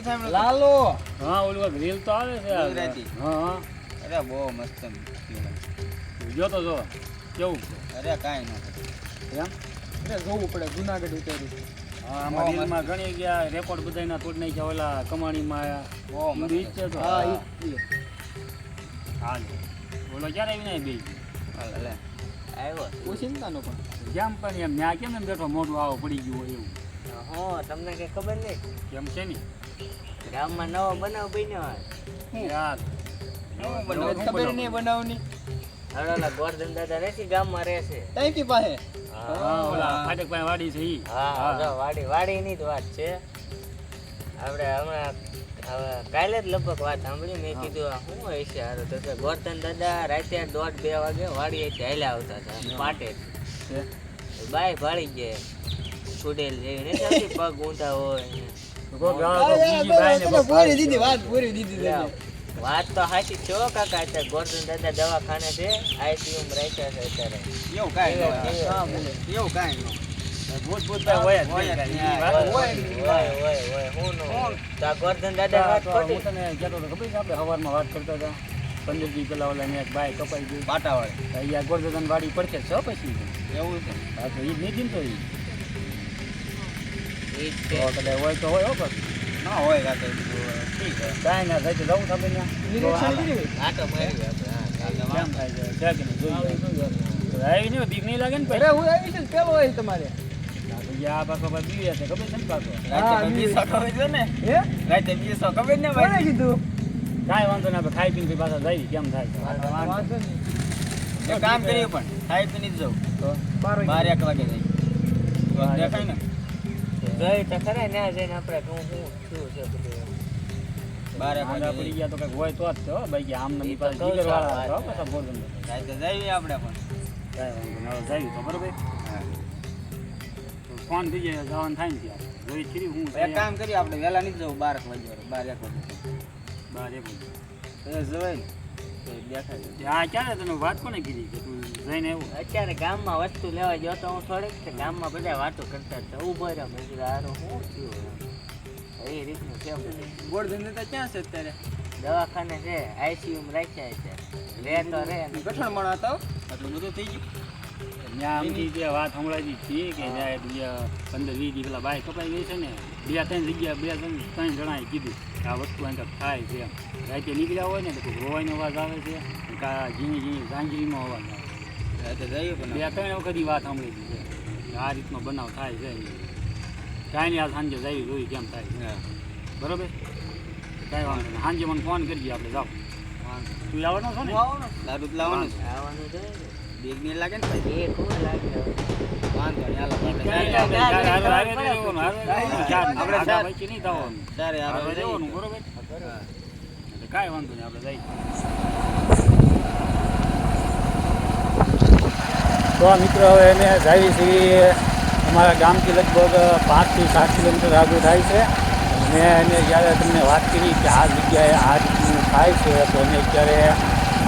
નામ ફેમિલી લાલો. હા ઓલું રીલ તો આવે છે. ગુજરાતી. હા હા. અરે બહુ મસ્ત જો તો જો. કેવું? અરે કાંઈ ન એમ? અરે જોવું પડે જુનાગઢ ઉતરી હા આમાં રીલમાં ઘણી ગયા રેકોર્ડ બધાયના તોડી નાખ્યા ઓલા કમાણીમાં બહુ ઈ મસ્ત રીત છે તો. હા હા ઈ જ. હાલ ઓલો ક્યારે આવી બે લે આવ્યો છે. પણ. જેમ પણ એમ ત્યાં કેમ એમ બેઠો મોટું આવો પડી ગયું હોય એવું? હો તમને કઈ ખબર નહીં? કેમ છે ને? ગામમાં નવો બનાવ બન્યો. ખબર નહીં બનાવની. હળોલા ગોરધન દાદા નથી ગામમાં રહે ટાંકી પાસે? ઓલા ફાટક પાસે વાડી છે ઈ. હા જો વાડી વાડીની જ વાત છે. આપણે હમણાં હવે કાલે જ લગભગ વાત સાંભળી મેં કીધું આ શું હોય છે હારું? તો કે ગોરધન દાદા રાતે દોઢ બે વાગે વાડી હાલ્યા આવતા હતા પાટે. બાય ભાળી ગયા. છૂટેલ જેવી નથી પગ ઊંધા હોય વાત પૂરી દીધી લે, તમે. વાત તો સાચી છો કાકા અત્યારે ગોરધન દાદા દવાખાને છે આઈસીયુ રાખ્યા છે અત્યારે. એવું કાંઈ. એવું કાંઈ છે પંદર દી પેલા ઓલા ને એક બાય કપાઈ બાટા પાટાવાળી. અહીંયા ગોરધન વાડી પડશે છ પછી. એવું છે. હા તો ઈ જ નહીં તો ઈ. ઈ જ છે. કદાચ હોય તો હોય હો ના હોય કાં તો ઠીક કાંઈ ના થાય તો જવું ને નહીં આવી નહીં બીક નહીં લાગે ને અરે હું આવી છે ને પેલો હોય તમારે આ પાછો પાછો બીવે ખબર છે ને પાછો રાતે બીસો ખબર છે ને હે રાતે બીસો ખબર ને ભાઈ કીધું કાંઈ વાંધો આપણે ખાઈ પીને પછી જઈએ કેમ થાય વાંધો નહીં કામ કરીએ પણ ખાઈ પીને જ જવું તો બાર એક વાગે. જાય દેખાય ને? જોઈ તો ખરા ને જઈને આપણે શું શું છે બધું બાર એક વાગે. પડી ગયા તો કંઈક હોય તો જ હો બાકી આમ નમી પાસે જીગર વાળા આ હતા હો વાત. પાછા ભોજન જઈએ આપણે પણ. કાંઈ વાંધો નહીં હવે જઈએ તો બરોબર. ફોન થઈ જાય જવાનું થાય ને ત્યાં. જોઈ ખરી હું એક કામ કરીએ આપણે વહેલા નહીં જવું બાર એક વાગે બાર એક વાગે બાર એક વાગે. જવાય દેખાય છે. ક્યારે તને વાત કોને કીધી કે તું જઈને એવું. અત્યારે ગામમાં વસ્તુ લેવા ગયો તો હું થોડીક તે ગામમાં બધા વાતો કરતા હતા. ઊભો રહ્યો. મેં કીધું હારું શું થયું એ રીતનું છે ગોળ ગોળધન તો ક્યાં છે અત્યારે? દવાખાને છે આઈસીયુમાં રાખ્યા છે. રે તો રે. ગઠણ મણ હતા આટલું બધું થઈ ગયું. ત્યાં આમથી જે વાત સંભળાવી છીએ કે જાય બીજા પંદર વીસ દી પેલા બાઈક કપાઈ ગઈ છે ને બીજા ત્રણ જગ્યા બે ત્રણ ત્રણ જણાએ કીધું આ વસ્તુ અંદર થાય છે. રાતે નીકળ્યા હોય ને તો કોઈ રોવાનો અવાજ આવે છે કા ઝીણી ઝીણી ઝાંઝરીનો અવાજ આવે બે ત્રણ વખત વાત સાંભળી છે આ રીતનો બનાવ થાય છે કાંઈ નહીં આ સાંજે જઈ જોઈ કેમ થાય હા. બરોબર? કાંઈ વાંધો નહીં. સાંજે મને ફોન કરજે આપણે જાઓ. તું આવવાનો છો ને? દારૂ લાવવાનું છે. આવવાનું બેગની. લાગે ને એ ખૂબ લાગે વાંધો નહીં હાલો આપણે નહીં, નહીં બરોબર? કાંઈ વાંધો નહીં આપણે જઈએ. તો મિત્રો હવે અમે જઈએ છીએ અમારા ગામથી લગભગ પાંચથી સાત કિલોમીટર આગળ થાય છે. મેં એને જ્યારે તમને વાત કરી કે આ જગ્યાએ આ રીતનું થાય છે, તો અમે અત્યારે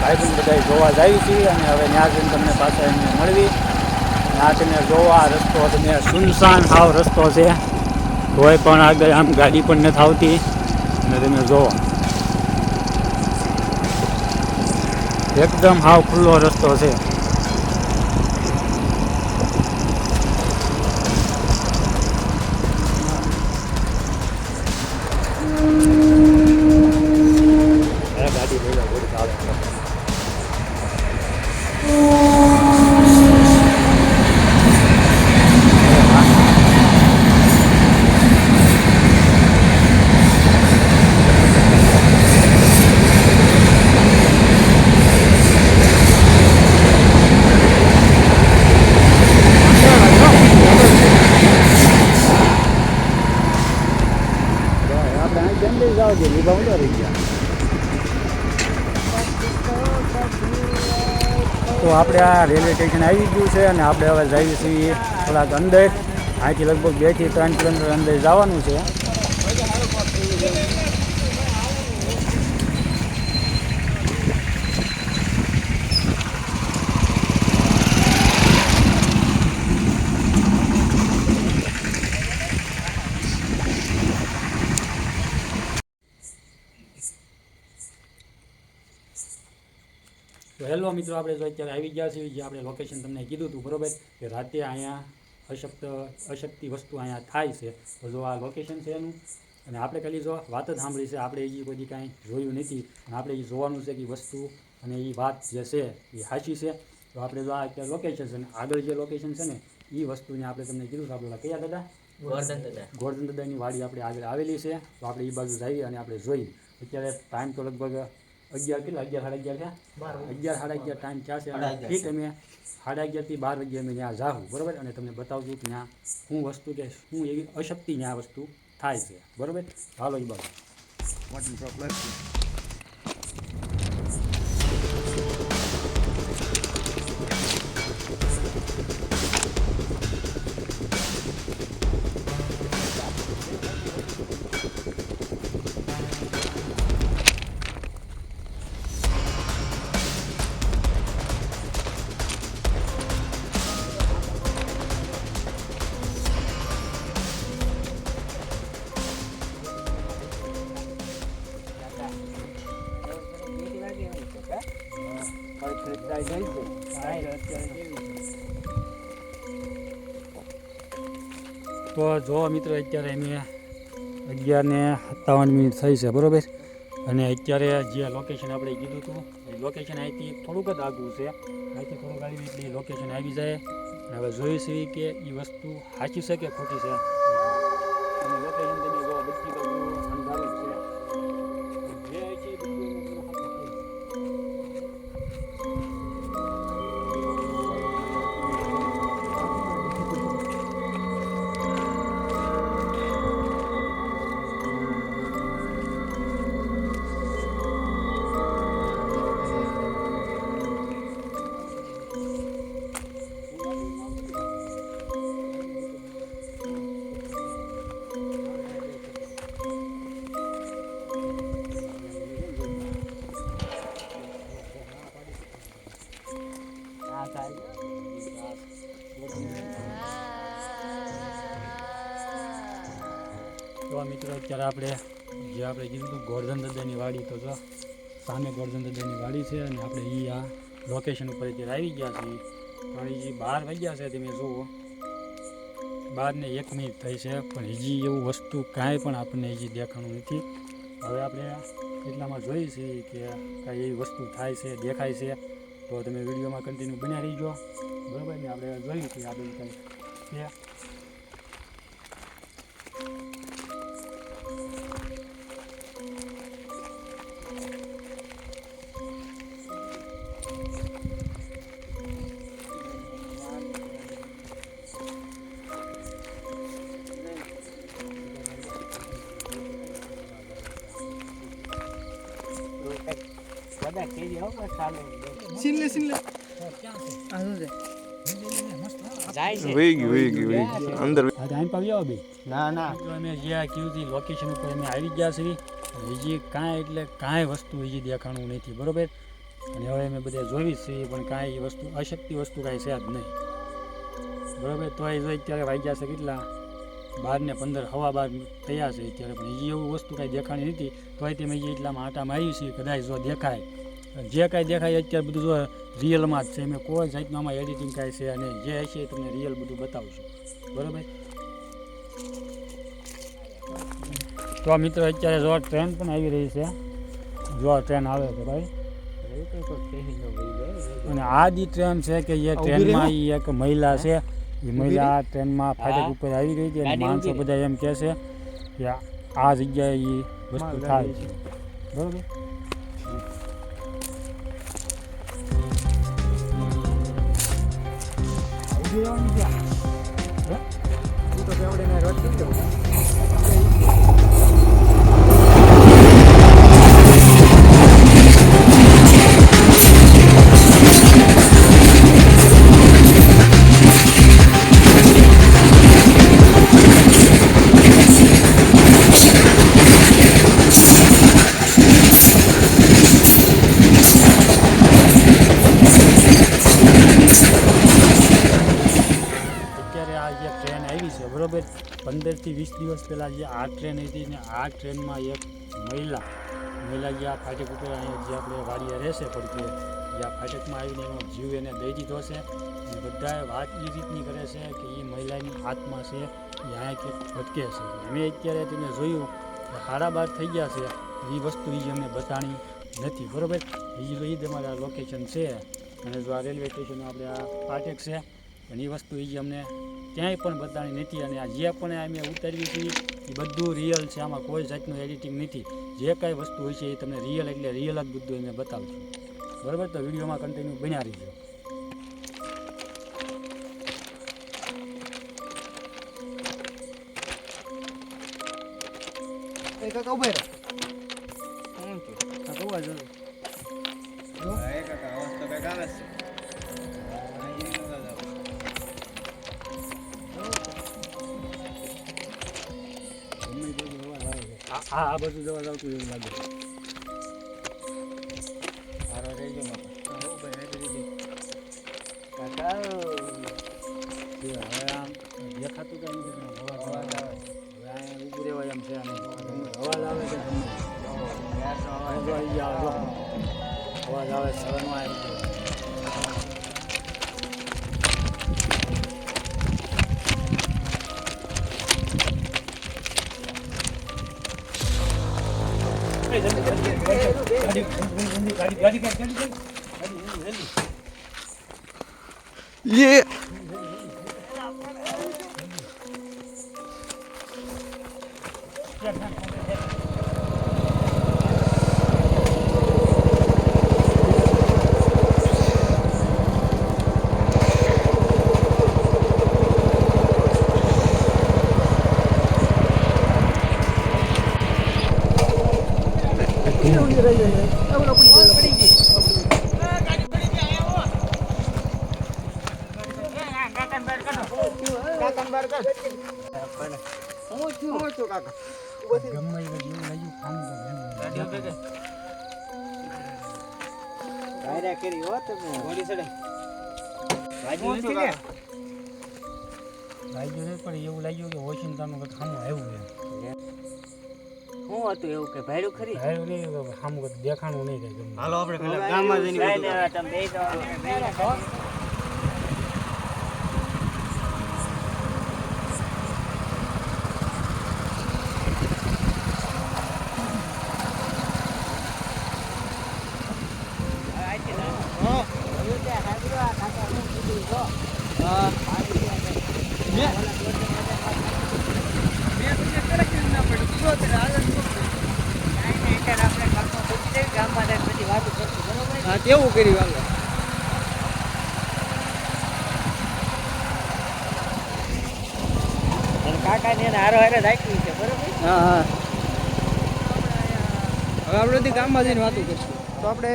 ભાઈબંધ બધા જોવા જઈએ છીએ અને હવે ત્યાં જઈને તમને પાછા એમને મળવી. આ તમે જોવા રસ્તો તમે સુનસાન હાવ રસ્તો છે. કોઈ પણ આગળ આમ ગાડી પણ નથી આવતી. અને તમે જોવો. એકદમ હાવ ખુલ્લો રસ્તો છે. ઊંધા રહી ગયા તો આપણે આ રેલવે સ્ટેશન આવી ગયું છે અને આપણે હવે જઈએ છીએ થોડાક અંદર. અહીંથી લગભગ બેથી ત્રણ કિલોમીટર અંદર જવાનું છે. હેલો મિત્રો આપણે જો અત્યારે આવી ગયા છીએ જે આપણે લોકેશન તમને કીધું હતું બરોબર? કે રાતે અહીંયા અશક્ત અશક્તિ વસ્તુ અહીંયા થાય છે. તો જો આ લોકેશન છે એનું અને આપણે ખાલી જો વાત જ સાંભળી છે આપણે એ બધી કાંઈ જોયું નથી. અને આપણે એ જોવાનું છે કે વસ્તુ અને એ વાત જે છે એ સાચી છે. તો આપણે જો આ અત્યારે લોકેશન છે ને આગળ જે લોકેશન છે ને એ વસ્તુને આપણે તમને કીધું આપણે કયા દાદા? ગોર્ધન દાદા. ગોરધન દાદાની વાડી આપણે આગળ આવેલી છે. તો આપણે એ બાજુ જઈએ અને આપણે જોઈએ. અત્યારે ટાઈમ તો લગભગ અગિયાર કેટલા? અગિયાર સાડા અગિયાર થયા? અગિયાર સાડા અગિયાર ટાઈમ થયા છે. અને ઠીક અમે સાડા અગિયારથી બાર વાગ્યા અમે ત્યાં જાઉં બરાબર? અને તમને બતાવજો કે ત્યાં શું વસ્તુ કે શું એવી અશક્તિ ત્યાં વસ્તુ થાય છે. બરાબર? હાલો એ બાજુ. તો જો મિત્રો, અત્યારે અમે અગિયાર ને સત્તાવન મિનિટ થઈ છે, બરાબર? અને અત્યારે જે લોકેશન આપણે કીધું હતું, એ લોકેશન અહીંથી થોડુંક જ આગું છે. અહીંથી થોડુંક આવી એટલે લોકેશન આવી જાય. અને હવે જોઈશું કે એ વસ્તુ સાચી છે કે ખોટી છે? અત્યારે આપણે, જે આપણે કીધું હતું ગોરધન દાદાની વાડી તો જો, સામે ગોરધન દાદાની વાડી છે અને આપણે એ આ લોકેશન ઉપર અત્યારે આવી ગયા છીએ. પણ એ બાર વાગ્યા છે, તમે જુઓ. બારને એક મિનિટ થઈ છે, પણ હજી એવું વસ્તુ કાંઈ પણ આપણને હજી દેખાણું નથી. હવે આપણે એટલામાં જોઈએ છીએ કે કાંઈ એવી વસ્તુ થાય છે, દેખાય છે, તો તમે વિડીયોમાં કન્ટિન્યુ બન્યા રહીજો. બરાબર ને? આપણે જોયું કે આ બધું કંઈ છે. કેજી હો આ શું છે? છે. અંદર પાવી આવો ના ના. અમે જ્યાં કીધું લોકેશન ઉપર અમે આવી ગયા છીએ. હજી કાંઈ એટલે કાંઈ વસ્તુ હજી દેખાણું નથી બરોબર? અને હવે અમે બધા જોઈ જ છીએ પણ કાંઈ એ વસ્તુ અશક્તિ વસ્તુ કાંઈ છે જ નહીં. બરોબર? તો એ જો અત્યારે વાગ્યા છે કેટલા? બાર ને પંદર હવા બાર થયા છે અત્યારે. પણ હજી એવું વસ્તુ કાંઈ દેખાણી નથી. તોય તમે હજી એટલામાં આટા મારી છીએ કદાચ જો દેખાય. જે કાંઈ દેખાય અત્યારે બધું જો રિયલમાં જ છે. મેં કોઈ જાતનું આમાં એડિટિંગ કાંઈ છે અને જે હશે એ તમને રિયલ બધું બતાવશું. બરાબર? તો મિત્રો અત્યારે જો ટ્રેન પણ આવી રહી છે. જો ટ્રેન આવે છે ભાઈ. અને આ દી ટ્રેન છે કે એ ટ્રેનમાં એ એક મહિલા છે. એ મહિલા આ ટ્રેનમાં ફાટક ઉપર આવી ગઈ છે અને માણસો બધા એમ કહે છે કે આ જગ્યાએ એ વસ્તુ થાય છે. બરોબર? ઊભી રહેવાની ક્યાં? હે? તું તો કેવડે ને રોજ કરી દઉં પંદરથી વીસ દિવસ પહેલાં જે આ ટ્રેન હતી ને આ ટ્રેનમાં એક મહિલા મહિલા જે આ ફાટક ઉપર અહીંયા જે આપણે વાડીએ રહેશે પડકે જે આ ફાટકમાં આવીને એનો જીવ એને દઈ દીધો છે. અને બધાએ વાત એ રીતની કરે છે કે એ મહિલાની આત્મા છે, એ અહીંયા કે ભટકે છે. અમે અત્યારે તમે જોયું કે હારા બાર થઈ ગયા છે એ વસ્તુ એ અમને બતાણી નથી, બરાબર? બીજી એ તમારે આ લોકેશન છે. અને જો આ રેલવે સ્ટેશન આપણે આ ફાટક છે, પણ એ વસ્તુ એ અમને ક્યાંય પણ બતાણી નથી અને આ જે પણ અમે ઉતારીએ છીએ એ બધું રિયલ છે. આમાં કોઈ જાતનું એડિટિંગ નથી. જે કાંઈ વસ્તુ હોય છે એ તમને રિયલ એટલે રિયલ જ બધું અમે બતાવશું બરાબર? તો વિડીયોમાં કન્ટિન્યુ બન્યા રહીશું કાકા ઊભા આ બધું જવા આવતું એવું લાગે. ઊભા રહી દીધી. કાકા. કે હવે આમ દેખાતું આવે. છે. હવે અહીંયા ઊભું રહેવાય એમ છે અવાજ આવે છે અવાજ હવે આવે. છે હવે. નો આવી ગયો. ગાડી, ગાડી, ગાડી, ગાડી, ગાડી, જલ્દી, કરે હો તમે. ચડે. નથી લાગ્યું પણ એવું લાગ્યું કે વોશિંગ્ટનનું કંઈક સામું આવ્યું છે શું હતું એવું કે ભાડું ખરી આવ્યું નહીં સામું દેખાણું નહીં કંઈ હાલો આપણે ગામમાં જઈને તમે બેસી જાઓ. હા. ગામમાં જઈને બધી વાતો કરશું બરોબર હા કેવું કર્યું હાલો. કાકાને એને હારો હારે રાખ્યું છે બરોબર? હા હા. હવે આપણે બધી ગામમાં જઈને વાતો કરશું. તો આપણે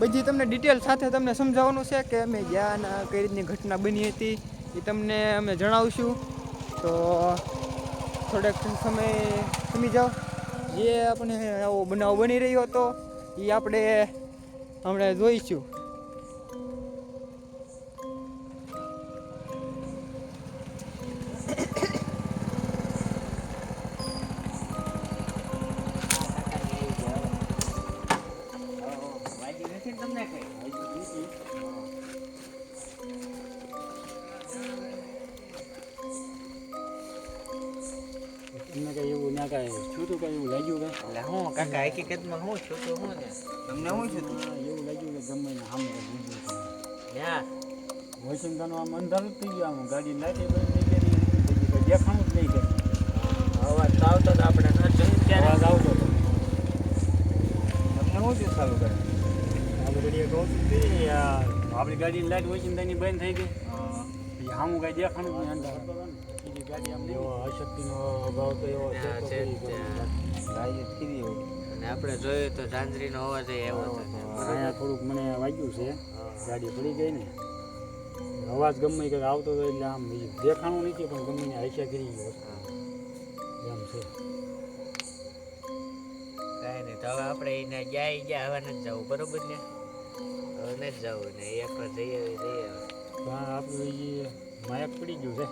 બધી તમને ડિટેલ સાથે તમને સમજાવવાનું છે કે અમે ગયા અને કઈ રીતની ઘટના બની હતી એ તમને અમે જણાવશું. તો થોડેક સમય સમી જાઓ. જે આપણે આવો બનાવ બની રહ્યો હતો એ આપણે હમણાં જોઈશું. છૂટું કંઈ એવું લાગ્યું કંઈ એટલે હું કાકા હકીકતમાં હું છું તો હું ને તમને હા, એવું લાગ્યું કે ગમે એને સામે ત્યાં વોશિંગ્ટનનું આમ અંધારું થઈ ગયું આમ ગાડી લાઈટે બંધ થઈ ગઈ ને દેખાણું જ નહીં કંઈ અવાજ તો આવતો તો આપણે ન જોયું ત્યારે અવાજ આવતો હતો તમને શું છે ચાલુ કરે આપણે ઘડીએ કહું છું કે આપણી ગાડીની લાઈટ વોશિંગ્ટનની બંધ થઈ ગઈ સામું કાંઈ દેખાણું જ નહીં અંધારું અશક્તિનો અભાવ તો એવો છે કીધી એવું અને આપણે જોયું તો ઝાંઝરીનો અવાજ એ એવો હતો અહીંયા થોડુંક મને વાગ્યું છે. ગાડી પડી ગઈ ને. અવાજ ગમે કંઈક આવતો હતો એટલે આમ દેખાણું નથી પણ ગમે ને આઈશા કરી ગયો. એમ છે. કાંઈ નહીં તો હવે આપણે એને ગયા ગયા હવે નથી જવું બરોબર ને? હવે નથી જવું ને એક જઈએ જઈએ. હા આપણું માયક પડી ગયું છે.